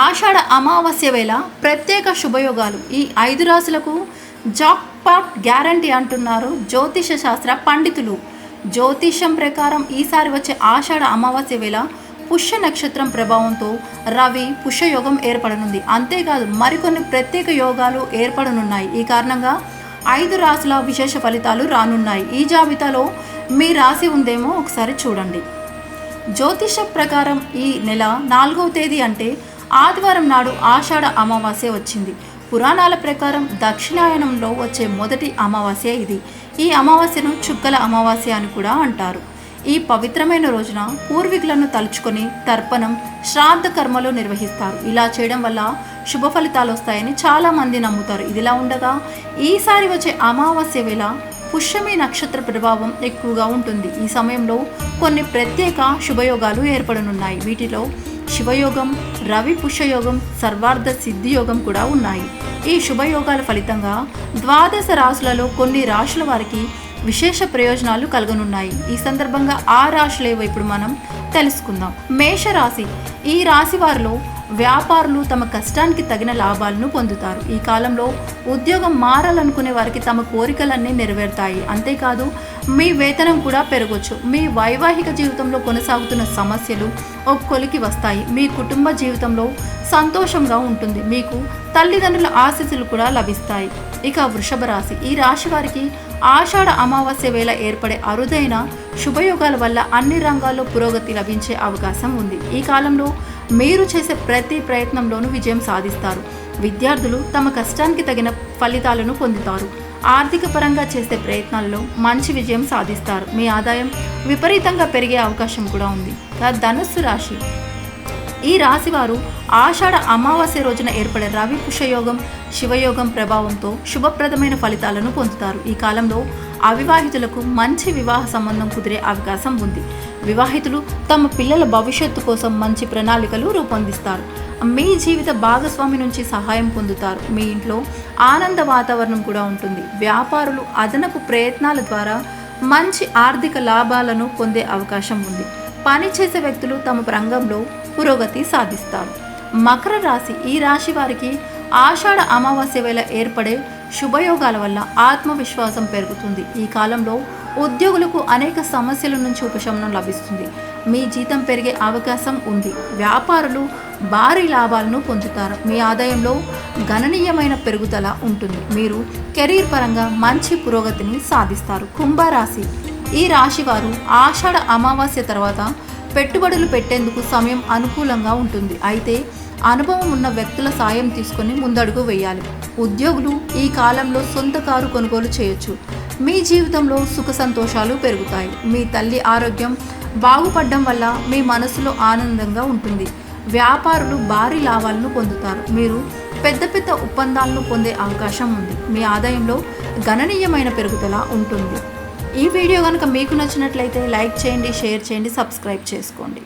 ఆషాఢ అమావాస్య వేళ ప్రత్యేక శుభయోగాలు. ఈ ఐదు రాశులకు జాక్పాట్ గ్యారంటీ అంటున్నారు జ్యోతిష శాస్త్ర పండితులు. జ్యోతిషం ప్రకారం ఈసారి వచ్చే ఆషాఢ అమావాస్య వేళ పుష్య నక్షత్రం ప్రభావంతో రవి పుష్యయోగం ఏర్పడనుంది. అంతేకాదు మరికొన్ని ప్రత్యేక యోగాలు ఏర్పడనున్నాయి. ఈ కారణంగా ఐదు రాశుల విశేష ఫలితాలు రానున్నాయి. ఈ జాబితాలో మీ రాశి ఉందేమో ఒకసారి చూడండి. జ్యోతిష ప్రకారం ఈ నెల నాలుగవ తేదీ అంటే ఆదివారం నాడు ఆషాఢ అమావాస్య వచ్చింది. పురాణాల ప్రకారం దక్షిణాయనంలో వచ్చే మొదటి అమావాస్య ఇది. ఈ అమావాస్యను చుక్కల అమావాస్య అని కూడా అంటారు. ఈ పవిత్రమైన రోజున పూర్వీకులను తలుచుకొని తర్పణం శ్రాద్ధ కర్మలు నిర్వహిస్తారు. ఇలా చేయడం వల్ల శుభ ఫలితాలు వస్తాయని చాలామంది నమ్ముతారు. ఇదిలా ఉండగా ఈసారి వచ్చే అమావాస్య వేళ పుష్యమి నక్షత్ర ప్రభావం ఎక్కువగా ఉంటుంది. ఈ సమయంలో కొన్ని ప్రత్యేక శుభయోగాలు ఏర్పడనున్నాయి. వీటిలో శివయోగం రవి పుష్యయోగం సర్వార్థ సిద్ధి యోగం కూడా ఉన్నాయి. ఈ శుభయోగాల ఫలితంగా ద్వాదశ రాశులలో కొన్ని రాశుల వారికి విశేష ప్రయోజనాలు కలగనున్నాయి. ఈ సందర్భంగా ఆ రాశులేవో ఇప్పుడు మనం తెలుసుకుందాం. మేషరాశి. ఈ రాశి వారిలో వ్యాపారులు తమ కష్టానికి తగిన లాభాలను పొందుతారు. ఈ కాలంలో ఉద్యోగం మారాలనుకునే వారికి తమ కోరికలన్నీ నెరవేరుతాయి. అంతేకాదు మీ వేతనం కూడా పెరగొచ్చు. మీ వైవాహిక జీవితంలో కొనసాగుతున్న సమస్యలు ఒక కొలికి వస్తాయి. మీ కుటుంబ జీవితంలో సంతోషంగా ఉంటుంది. మీకు తల్లిదండ్రుల ఆశీస్సులు కూడా లభిస్తాయి. ఇక వృషభ రాశి. ఈ రాశి వారికి ఆషాఢ అమావాస్య వేళ ఏర్పడే అరుదైన శుభయోగాల వల్ల అన్ని రంగాల్లో పురోగతి లభించే అవకాశం ఉంది. ఈ కాలంలో మీరు చేసే ప్రతి ప్రయత్నంలోనూ విజయం సాధిస్తారు. విద్యార్థులు తమ కష్టానికి తగిన ఫలితాలను పొందుతారు. ఆర్థిక పరంగా చేసే ప్రయత్నాల్లో మంచి విజయం సాధిస్తారు. మీ ఆదాయం విపరీతంగా పెరిగే అవకాశం కూడా ఉంది. ధనుస్సు రాశి. ఈ రాశివారు ఆషాఢ అమావాస్య రోజున ఏర్పడే రవి పుష్యయోగం శివయోగం ప్రభావంతో శుభప్రదమైన ఫలితాలను పొందుతారు. ఈ కాలంలో అవివాహితులకు మంచి వివాహ సంబంధం కుదిరే అవకాశం ఉంది. వివాహితులు తమ పిల్లల భవిష్యత్తు కోసం మంచి ప్రణాళికలు రూపొందిస్తారు. మీ జీవిత భాగస్వామి నుంచి సహాయం పొందుతారు. మీ ఇంట్లో ఆనంద వాతావరణం కూడా ఉంటుంది. వ్యాపారులు అదనపు ప్రయత్నాల ద్వారా మంచి ఆర్థిక లాభాలను పొందే అవకాశం ఉంది. పని చేసే వ్యక్తులు తమ రంగంలో పురోగతి సాధిస్తారు. మకర రాశి ఈ రాశి వారికి ఆషాఢ అమావాస్య వేళ ఏర్పడే శుభయోగాల వల్ల ఆత్మవిశ్వాసం పెరుగుతుంది. ఈ కాలంలో ఉద్యోగులకు అనేక సమస్యల నుంచి ఉపశమనం లభిస్తుంది. మీ జీతం పెరిగే అవకాశం ఉంది. వ్యాపారులు భారీ లాభాలను పొందుతారు. మీ ఆదాయంలో గణనీయమైన పెరుగుదల ఉంటుంది. మీరు కెరీర్ పరంగా మంచి పురోగతిని సాధిస్తారు. కుంభరాశి. ఈ రాశి వారు ఆషాఢ అమావాస్య తర్వాత పెట్టుబడులు పెట్టేందుకు సమయం అనుకూలంగా ఉంటుంది. అయితే అనుభవం ఉన్న వ్యక్తుల సాయం తీసుకొని ముందడుగు వేయాలి. ఉద్యోగులు ఈ కాలంలో సొంత కారు కొనుగోలు చేయొచ్చు. మీ జీవితంలో సుఖ సంతోషాలు పెరుగుతాయి. మీ తల్లి ఆరోగ్యం బాగుపడడం వల్ల మీ మనసులో ఆనందంగా ఉంటుంది. వ్యాపారులు భారీ లాభాలను పొందుతారు. మీరు పెద్ద పెద్ద ఒప్పందాలను పొందే అవకాశం ఉంది. మీ ఆదాయంలో గణనీయమైన పెరుగుదల ఉంటుంది. ఈ వీడియో కనుక మీకు నచ్చినట్లయితే లైక్ చేయండి షేర్ చేయండి సబ్స్క్రైబ్ చేసుకోండి.